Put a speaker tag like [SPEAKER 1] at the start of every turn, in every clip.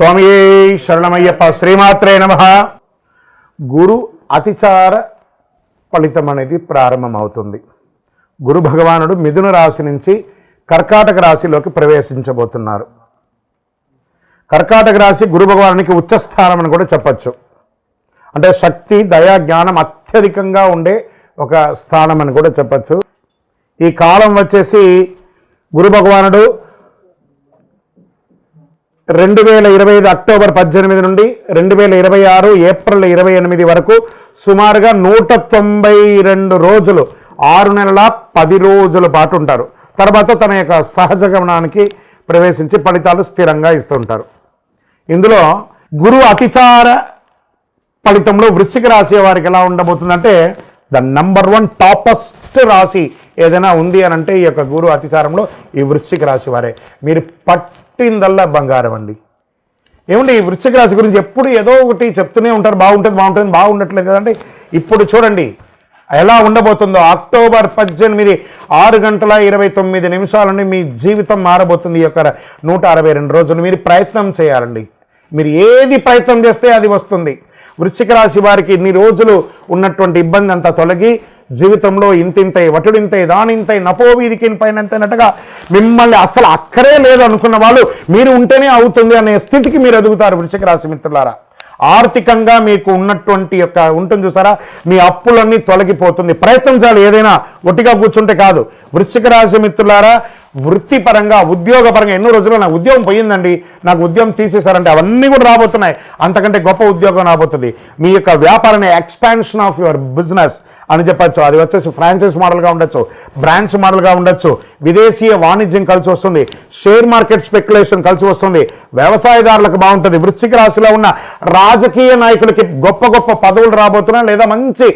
[SPEAKER 1] స్వామి శరణమయ్యప్ప. శ్రీమాత్రే నమ. గురు అతిచార ఫలితం అనేది ప్రారంభమవుతుంది. గురు భగవానుడు మిథున రాశి నుంచి కర్కాటక రాశిలోకి ప్రవేశించబోతున్నారు. కర్కాటక రాశి గురు భగవానునికి ఉచ్చస్థానం అని కూడా చెప్పచ్చు. అంటే శక్తి దయా జ్ఞానం అత్యధికంగా ఉండే ఒక స్థానం అని కూడా చెప్పచ్చు. ఈ కాలం వచ్చేసి గురు భగవానుడు రెండు వేల ఇరవై ఐదు అక్టోబర్ పద్దెనిమిది నుండి రెండు వేల ఇరవై ఆరు ఏప్రిల్ ఇరవై ఎనిమిది వరకు సుమారుగా నూట తొంభై రెండు రోజులు ఆరు నెలల పది రోజుల పాటు ఉంటారు. తర్వాత తన యొక్క సహజ గమనానికి ప్రవేశించి ఫలితాలు స్థిరంగా ఇస్తుంటారు ఇందులో గురు అతిచార ఫలితంలో వృశ్చిక రాశి వారికి ఎలా ఉండబోతుందంటే ద నంబర్ వన్ టాపస్ట్ రాశి ఏదైనా ఉంది అని అంటే ఈ యొక్క గురు అతిచారంలో ఈ వృశ్చిక రాశి వారే. మీరు పుట్టిందల్లా బంగారం అండి. ఏమండి ఈ వృశ్చిక రాశి గురించి ఎప్పుడు ఏదో ఒకటి చెప్తూనే ఉంటారు. బాగుంటుంది బాగుంటుంది బాగుండట్లేదు కదండి. ఇప్పుడు చూడండి ఎలా ఉండబోతుందో అక్టోబర్ పద్దెనిమిది ఆరు గంటల ఇరవై తొమ్మిది నిమిషాల నుండి మీ జీవితం మారబోతుంది. ఈ యొక్క నూట అరవై రెండు రోజులు మీరు ప్రయత్నం చేయాలండి. మీరు ఏది ప్రయత్నం చేస్తే అది వస్తుంది. వృశ్చిక రాశి వారికి ఇన్ని రోజులు ఉన్నటువంటి ఇబ్బంది అంతా తొలగి జీవితంలో ఇంతింతై వటుడింతై దానింతై నపోవీధికిన్ పైన ఎంతైనట్టుగా మిమ్మల్ని అసలు అక్కరే లేదు అనుకున్న వాళ్ళు మీరు ఉంటేనే అవుతుంది అనే స్థితికి మీరు ఎదుగుతారు వృశ్చిక రాశి మిత్రులారా. ఆర్థికంగా మీకు ఉన్నటువంటి యొక్క ఉంటుంది చూసారా మీ అప్పులన్నీ తొలగిపోతుంది. ప్రయత్నం చేయాలి ఏదైనా ఒట్టిగా కూర్చుంటే కాదు. వృశ్చిక రాశి మిత్రులారా వృత్తిపరంగా ఉద్యోగపరంగా ఎన్నో రోజులు నాకు ఉద్యోగం పోయిందండి. నాకు ఉద్యోగం తీసేశారంటే అవన్నీ కూడా రాబోతున్నాయి. అంతకంటే గొప్ప ఉద్యోగం రాబోతుంది. మీ యొక్క వ్యాపారాన్ని ఎక్స్పాన్షన్ ఆఫ్ యువర్ బిజినెస్ అని చెప్పచ్చు. అది వచ్చేసి ఫ్రాంచైజ్ మోడల్గా ఉండొచ్చు. బ్రాంచ్ మోడల్గా ఉండొచ్చు. విదేశీయ వాణిజ్యం కలిసి వస్తుంది. షేర్ మార్కెట్ స్పెక్యులేషన్ కలిసి వస్తుంది. వ్యవసాయదారులకు బాగుంటుంది. వృశ్చిక రాశిలో ఉన్న రాజకీయ నాయకులకి గొప్ప గొప్ప పదవులు రాబోతున్నాయి. లేదా మంచి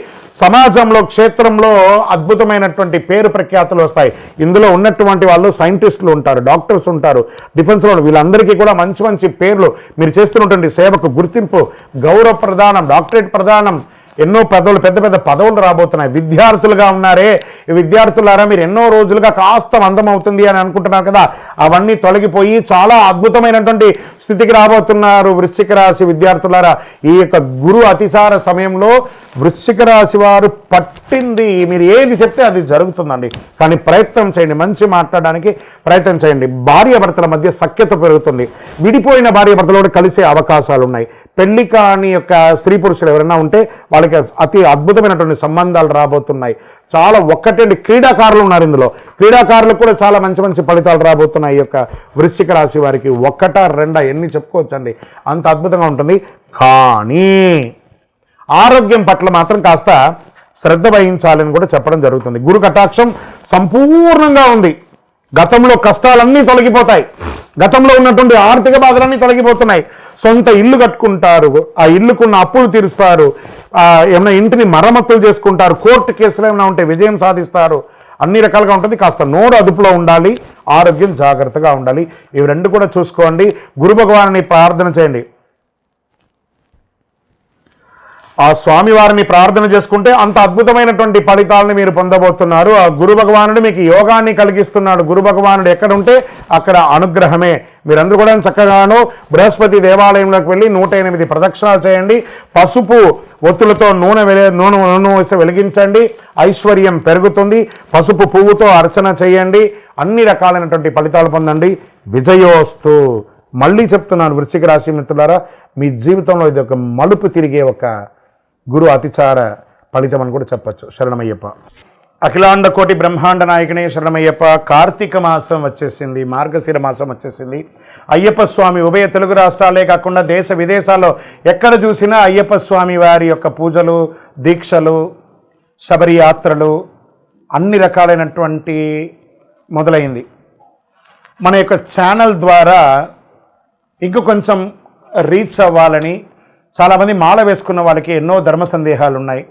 [SPEAKER 1] సమాజంలో క్షేత్రంలో అద్భుతమైనటువంటి పేరు ప్రఖ్యాతులు వస్తాయి. ఇందులో ఉన్నటువంటి వాళ్ళు సైంటిస్టులు ఉంటారు డాక్టర్స్ ఉంటారు డిఫెన్స్లో వీళ్ళందరికీ కూడా మంచి మంచి పేర్లు మీరు చేస్తున్నటువంటి సేవకు గుర్తింపు గౌరవ ప్రదానం డాక్టరేట్ ప్రదానం ఎన్నో పదవులు పెద్ద పెద్ద పదవులు రాబోతున్నాయి. విద్యార్థులుగా ఉన్నారే. విద్యార్థులారా మీరు ఎన్నో రోజులుగా కాస్త మందమవుతుంది అని అనుకుంటున్నారు కదా. అవన్నీ తొలగిపోయి చాలా అద్భుతమైనటువంటి స్థితికి రాబోతున్నారు వృశ్చిక రాశి విద్యార్థులారా. ఈ యొక్క గురు అతిసార సమయంలో వృశ్చిక రాశి వారు పట్టింది. మీరు ఏది చెప్తే అది జరుగుతుందండి. కానీ ప్రయత్నం చేయండి. మంచి మాట్లాడడానికి ప్రయత్నం చేయండి. భార్యాభర్తల మధ్య సఖ్యత పెరుగుతుంది. విడిపోయిన భార్యాభర్తలు కలిసే అవకాశాలు ఉన్నాయి పెళ్ళి కాని యొక్క స్త్రీ పురుషులు ఎవరైనా ఉంటే వాళ్ళకి అతి అద్భుతమైనటువంటి సంబంధాలు రాబోతున్నాయి. చాలా ఒక్కటండి క్రీడాకారులు ఉన్నారు ఇందులో. క్రీడాకారులకు కూడా చాలా మంచి మంచి ఫలితాలు రాబోతున్నాయి ఈ యొక్క వృశ్చిక రాశి వారికి. ఒక్కట రెండా ఎన్ని చెప్పుకోవచ్చండి. అంత అద్భుతంగా ఉంటుంది. కానీ ఆరోగ్యం పట్ల మాత్రం కాస్త శ్రద్ధ వహించాలని కూడా చెప్పడం జరుగుతుంది. గురు కటాక్షం సంపూర్ణంగా ఉంది. గతంలో కష్టాలన్నీ తొలగిపోతాయి. గతంలో ఉన్నటువంటి ఆర్థిక బాధలన్నీ తొలగిపోతున్నాయి. సొంత ఇల్లు కట్టుకుంటారు. ఆ ఇల్లుకున్న అప్పులు తీరుస్తారు. ఏమైనా ఇంటిని మరమ్మతులు చేసుకుంటారు. కోర్టు కేసులు ఏమైనా ఉంటే విజయం సాధిస్తారు. అన్ని రకాలుగా ఉంటుంది. కాస్త నోరు అదుపులో ఉండాలి. ఆరోగ్యం జాగ్రత్తగా ఉండాలి. ఇవి రెండు కూడా చూసుకోండి. గురు భగవాన్ని ప్రార్థన చేయండి. ఆ స్వామివారిని ప్రార్థన చేసుకుంటే అంత అద్భుతమైనటువంటి ఫలితాలను మీరు పొందబోతున్నారు. ఆ గురు భగవానుడు మీకు యోగాన్ని కలిగిస్తున్నాడు. గురు భగవానుడు ఎక్కడ ఉంటే అక్కడ అనుగ్రహమే. మీరందరూ కూడా చక్కగాను బృహస్పతి దేవాలయంలోకి వెళ్ళి నూట ఎనిమిది ప్రదక్షిణాలు చేయండి. పసుపు ఒత్తులతో నూనె వెలే నూనె నూనె వేసి వెలిగించండి. ఐశ్వర్యం పెరుగుతుంది. పసుపు పువ్వుతో అర్చన చేయండి. అన్ని రకాలైనటువంటి ఫలితాలు పొందండి. విజయోస్తు. మళ్ళీ చెప్తున్నాను వృశ్చిక రాశి మిత్రులారా మీ జీవితంలో ఇది ఒక మలుపు తిరిగే ఒక గురు అతిచార ఫలితం అని కూడా చెప్పచ్చు. శరణమయ్యప్ప. అఖిలాండ కోటి బ్రహ్మాండ నాయకునే శరణమయ్యప్ప. కార్తీక మాసం వచ్చేసింది మార్గశిర మాసం వచ్చేసింది. అయ్యప్ప స్వామి ఉభయ తెలుగు రాష్ట్రాలే కాకుండా దేశ విదేశాల్లో ఎక్కడ చూసినా అయ్యప్ప స్వామి వారి యొక్క పూజలు దీక్షలు శబరి యాత్రలు అన్ని రకాలైనటువంటి మొదలైంది. మన యొక్క ఛానల్ ద్వారా ఇంక కొంచెం రీచ్ అవ్వాలని చాలామంది మాల వేసుకున్న వాళ్ళకి ఎన్నో ధర్మ సందేహాలు ఉన్నాయి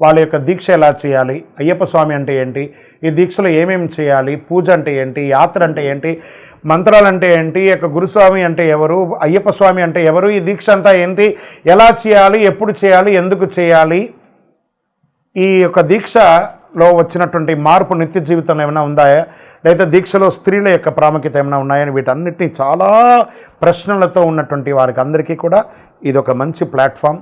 [SPEAKER 1] వాళ్ళ యొక్క దీక్ష ఎలా చేయాలి? అయ్యప్ప స్వామి అంటే ఏంటి? ఈ దీక్షలో ఏమేమి చేయాలి? పూజ అంటే ఏంటి? యాత్ర అంటే ఏంటి? మంత్రాలు అంటే ఏంటి? ఈ యొక్క గురుస్వామి అంటే ఎవరు? అయ్యప్ప స్వామి అంటే ఎవరు? ఈ దీక్ష అంతా ఏంటి? ఎలా చేయాలి? ఎప్పుడు చేయాలి? ఎందుకు చేయాలి? ఈ యొక్క దీక్షలో వచ్చినటువంటి మార్పు నిత్య జీవితంలో ఏమైనా ఉందా? లేదా దీక్షలో స్త్రీల యొక్క ప్రాముఖ్యత ఏమైనా ఉన్నాయని వీటన్నిటినీ చాలా ప్రశ్నలతో ఉన్నటువంటి వారికి అందరికీ కూడా ఇది ఒక మంచి ప్లాట్ఫామ్.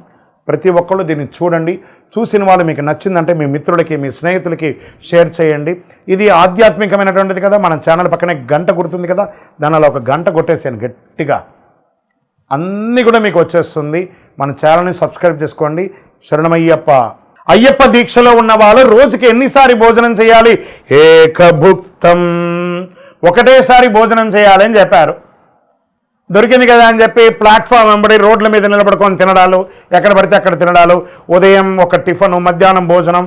[SPEAKER 1] ప్రతి ఒక్కళ్ళు దీన్ని చూడండి. చూసిన వాళ్ళు మీకు నచ్చిందంటే మీ మిత్రులకి మీ స్నేహితులకి షేర్ చేయండి. ఇది ఆధ్యాత్మికమైనటువంటిది కదా. మన ఛానల్ పక్కనే గంట గుర్తుంది కదా. దానిలో ఒక గంట కొట్టేసాను గట్టిగా అన్నీ కూడా మీకు వచ్చేస్తుంది. మన ఛానల్ని సబ్స్క్రైబ్ చేసుకోండి. శరణమయ్యప్ప. అయ్యప్ప దీక్షలో ఉన్న వాళ్ళు రోజుకి ఎన్నిసారి భోజనం చేయాలి? ఏకభుక్తం. ఒకటేసారి భోజనం చేయాలని చెప్పారు. దొరికింది కదా అని చెప్పి ప్లాట్ఫామ్ వెంబడి రోడ్ల మీద నిలబడుకొని తినడాలు ఎక్కడ పడితే అక్కడ తినడాలు. ఉదయం ఒక టిఫను మధ్యాహ్నం భోజనం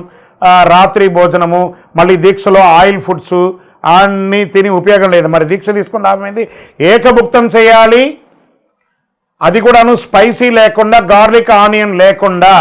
[SPEAKER 1] రాత్రి భోజనము మళ్ళీ దీక్షలో ఆయిల్ ఫుడ్స్ అన్నీ తిని ఉపయోగం లేదు. మరి దీక్ష తీసుకుని లాభమైంది ఏకభుక్తం చేయాలి. అది కూడాను స్పైసీ లేకుండా గార్లిక్ ఆనియన్ లేకుండా.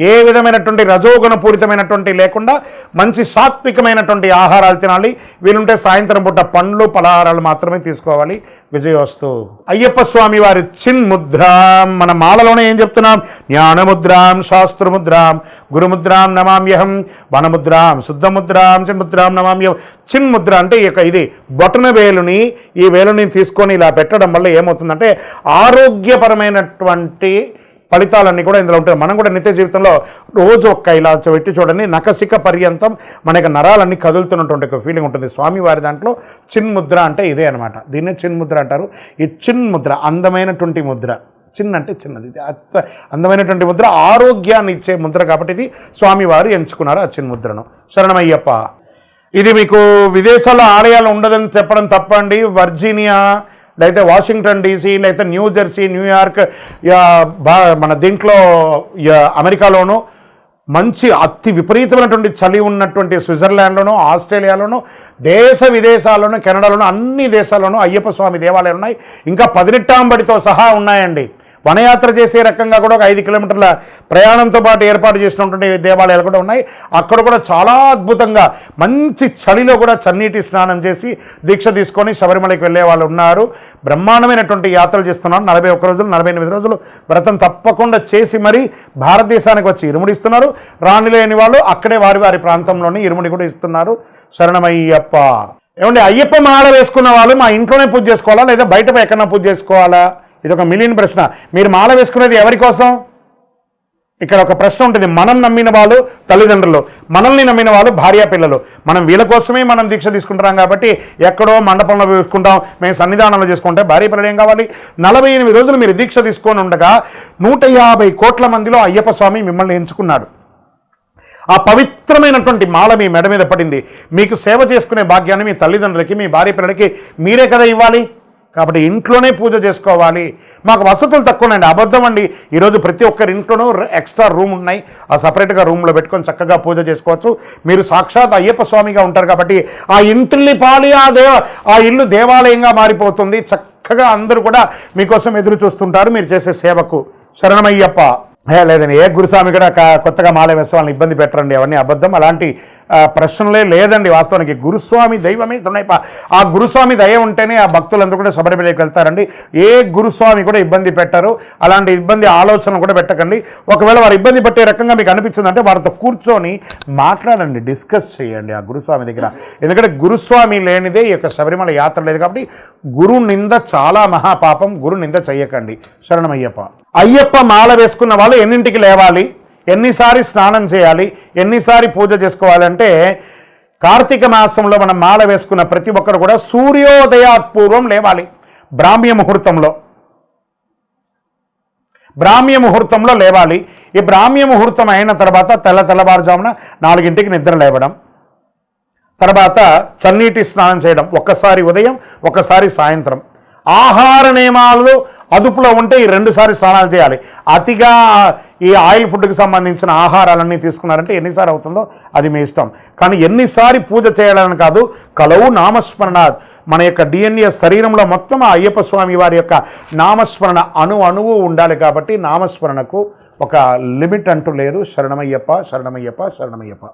[SPEAKER 1] ఏ విధమైనటువంటి రజోగుణపూరితమైనటువంటి లేకుండా మంచి సాత్వికమైనటువంటి ఆహారాలు తినాలి. వీలుంటే సాయంత్రం పూట పండ్లు పలహారాలు మాత్రమే తీసుకోవాలి. విజయోస్తు. అయ్యప్ప స్వామి వారి చిన్ముద్రాం. మన మాలలోనే ఏం చెప్తున్నాం? జ్ఞానముద్రాం శాస్త్రముద్రాం గురుముద్రాం నమామ్యహం వనముద్రాం శుద్ధముద్రాం చిన్ముద్రాం నమామ్యహం. చిన్ ముద్ర అంటే ఈ యొక్క ఇది బొటన వేలుని ఈ వేలుని తీసుకొని ఇలా పెట్టడం వల్ల ఏమవుతుందంటే ఆరోగ్యపరమైనటువంటి ఫలితాలన్నీ కూడా ఇందులో ఉంటాయి. మనం కూడా నిత్య జీవితంలో రోజు ఒక్క ఇలా పెట్టి చూడండి. నకసిక పర్యంతం మన యొక్క నరాలన్నీ కదులుతున్నటువంటి ఒక ఫీలింగ్ ఉంటుంది. స్వామివారి దాంట్లో చిన్ ముద్ర అంటే ఇదే అనమాట దీన్నే చిన్ ముద్ర అంటారు. ఈ చిన్ ముద్ర అందమైనటువంటి ముద్ర. చిన్న అంటే చిన్నది. ఇది అత్త అందమైనటువంటి ముద్ర ఆరోగ్యాన్ని ఇచ్చే ముద్ర కాబట్టి ఇది స్వామివారు ఎంచుకున్నారు ఆ చిన్ ముద్రను. శరణమయ్యప్ప. ఇది మీకు విదేశాల్లో ఆలయాలు ఉండదని చెప్పడం తప్పండి. వర్జీనియా లేకపోతే వాషింగ్టన్ డీసీ లేకపోతే న్యూ జెర్సీ న్యూయార్క్ బా మన దీంట్లో అమెరికాలోనూ మంచి అతి విపరీతమైనటువంటి చలి ఉన్నటువంటి స్విట్జర్లాండ్లోనూ ఆస్ట్రేలియాలోనూ దేశ విదేశాల్లోనూ కెనడాలోనూ అన్ని దేశాల్లోనూ అయ్యప్ప స్వామి దేవాలయాలు ఉన్నాయి ఇంకా పదినెట్టాంబడితో సహా ఉన్నాయండి. వనయాత్ర చేసే రకంగా కూడా ఒక ఐదు కిలోమీటర్ల ప్రయాణంతో పాటు ఏర్పాటు చేసినటువంటి దేవాలయాలు కూడా ఉన్నాయి. అక్కడ కూడా చాలా అద్భుతంగా మంచి చలిలో కూడా చన్నీటి స్నానం చేసి దీక్ష తీసుకొని శబరిమలకి వెళ్ళే వాళ్ళు ఉన్నారు. బ్రహ్మాండమైనటువంటి యాత్రలు చేస్తున్నారు. నలభై ఒక్క రోజులు నలభై ఎనిమిది రోజులు వ్రతం తప్పకుండా చేసి మరీ భారతదేశానికి వచ్చి ఇరుముడి ఇస్తున్నారు రాని లేని వాళ్ళు అక్కడే వారి వారి ప్రాంతంలోనే ఇరుముడి కూడా ఇస్తున్నారు. శరణమయ్యప్ప. ఏమండి అయ్యప్ప మాల వేసుకున్న వాళ్ళు మా ఇంట్లోనే పూజ చేసుకోవాలా లేదా బయట ఎక్కడన్నా పూజ చేసుకోవాలా? ఇది ఒక మిలియన్ ప్రశ్న. మీరు మాల వేసుకునేది ఎవరి కోసం? ఇక్కడ ఒక ప్రశ్న ఉంటుంది. మనం నమ్మిన వాళ్ళు తల్లిదండ్రులు. మనల్ని నమ్మిన వాళ్ళు భార్య పిల్లలు. మనం వీళ్ళ కోసమే మనం దీక్ష తీసుకుంటున్నాం కాబట్టి ఎక్కడో మండపంలో చూసుకుంటాం మేము సన్నిధానంలో చేసుకుంటే భార్య పిల్లలు ఏం కావాలి? నలభై ఎనిమిది రోజులు మీరు దీక్ష తీసుకొని ఉండగా నూట యాభై కోట్ల మందిలో అయ్యప్ప స్వామి మిమ్మల్ని ఎంచుకున్నాడు. ఆ పవిత్రమైనటువంటి మాల మీ మెడ మీద పడింది. మీకు సేవ చేసుకునే భాగ్యాన్ని మీ తల్లిదండ్రులకి మీ భార్య పిల్లలకి మీరే కదా ఇవ్వాలి? కాబట్టి ఇంట్లోనే పూజ చేసుకోవాలి. మాకు వసతులు తక్కువ ఉన్నాయండి అబద్ధం అండి ఈరోజు ప్రతి ఒక్కరి ఇంట్లోనూ ఎక్స్ట్రా రూమ్ ఉన్నాయి. ఆ సపరేట్గా రూమ్లో పెట్టుకొని చక్కగా పూజ చేసుకోవచ్చు. మీరు సాక్షాత్ అయ్యప్ప స్వామిగా ఉంటారు కాబట్టి ఆ ఇంటిని పాలి ఆ దేవ ఆ ఇల్లు దేవాలయంగా మారిపోతుంది. చక్కగా అందరూ కూడా మీకోసం ఎదురు చూస్తుంటారు. మీరు చేసే సేవకు. శరణమయ్యప్ప. లేదండి. ఏ గురుస్వామి కూడా కొత్తగా మాల వేసే వాళ్ళని ఇబ్బంది పెట్టరండి. అవన్నీ అబద్ధం. అలాంటి ప్రశ్నలే లేదండి వాస్తవానికి. గురుస్వామి దైవమే తునైప. ఆ గురుస్వామి దయ ఉంటేనే ఆ భక్తులందరూ కూడా శబరిమలకి వెళ్తారండి. ఏ గురుస్వామి కూడా ఇబ్బంది పెట్టరు. అలాంటి ఇబ్బంది ఆలోచన కూడా పెట్టకండి. ఒకవేళ వారు ఇబ్బంది పెట్టే రకంగా మీకు అనిపించిందంటే వారితో కూర్చొని మాట్లాడండి. డిస్కస్ చేయండి ఆ గురుస్వామి దగ్గర. ఎందుకంటే గురుస్వామి లేనిదే ఈ యొక్క శబరిమల యాత్ర లేదు కాబట్టి గురు నింద చాలా మహాపాపం. గురు నింద చెయ్యకండి. శరణమయ్యప్ప. అయ్యప్ప మాల వేసుకున్న వాళ్ళు ఎన్నింటికి లేవాలి? ఎన్నిసారి స్నానం చేయాలి ఎన్నిసారి పూజ చేసుకోవాలంటే కార్తీక మాసంలో మనం మాల వేసుకున్న ప్రతి ఒక్కరు కూడా సూర్యోదయాత్ పూర్వం లేవాలి బ్రాహ్మ్య ముహూర్తంలో. బ్రాహ్మ్య ముహూర్తంలో లేవాలి. ఈ బ్రాహ్మ్య ముహూర్తం అయిన తర్వాత తెల్ల తెల్లవారుజామున నాలుగింటికి నిద్ర లేవడం తర్వాత చన్నీటి స్నానం చేయడం ఒక్కసారి ఉదయం ఒక్కసారి సాయంత్రం. ఆహార నియమాలు అదుపులో ఉంటే ఈ రెండుసారి స్నానాలు చేయాలి. అతిగా ఈ ఆయిల్ ఫుడ్కి సంబంధించిన ఆహారాలన్నీ తీసుకున్నారంటే ఎన్నిసారి అవుతుందో అది మీ ఇష్టం. కానీ ఎన్నిసారి పూజ చేయాలని కాదు కలవు నామస్మరణ. మన యొక్క డిఎన్ఏ శరీరంలో మొత్తం ఆ అయ్యప్ప స్వామి వారి యొక్క నామస్మరణ అణు అణువు ఉండాలి కాబట్టి నామస్మరణకు ఒక లిమిట్ అంటూ లేదు. శరణమయ్యప్ప శరణమయ్యప్ప శరణమయ్యప్ప.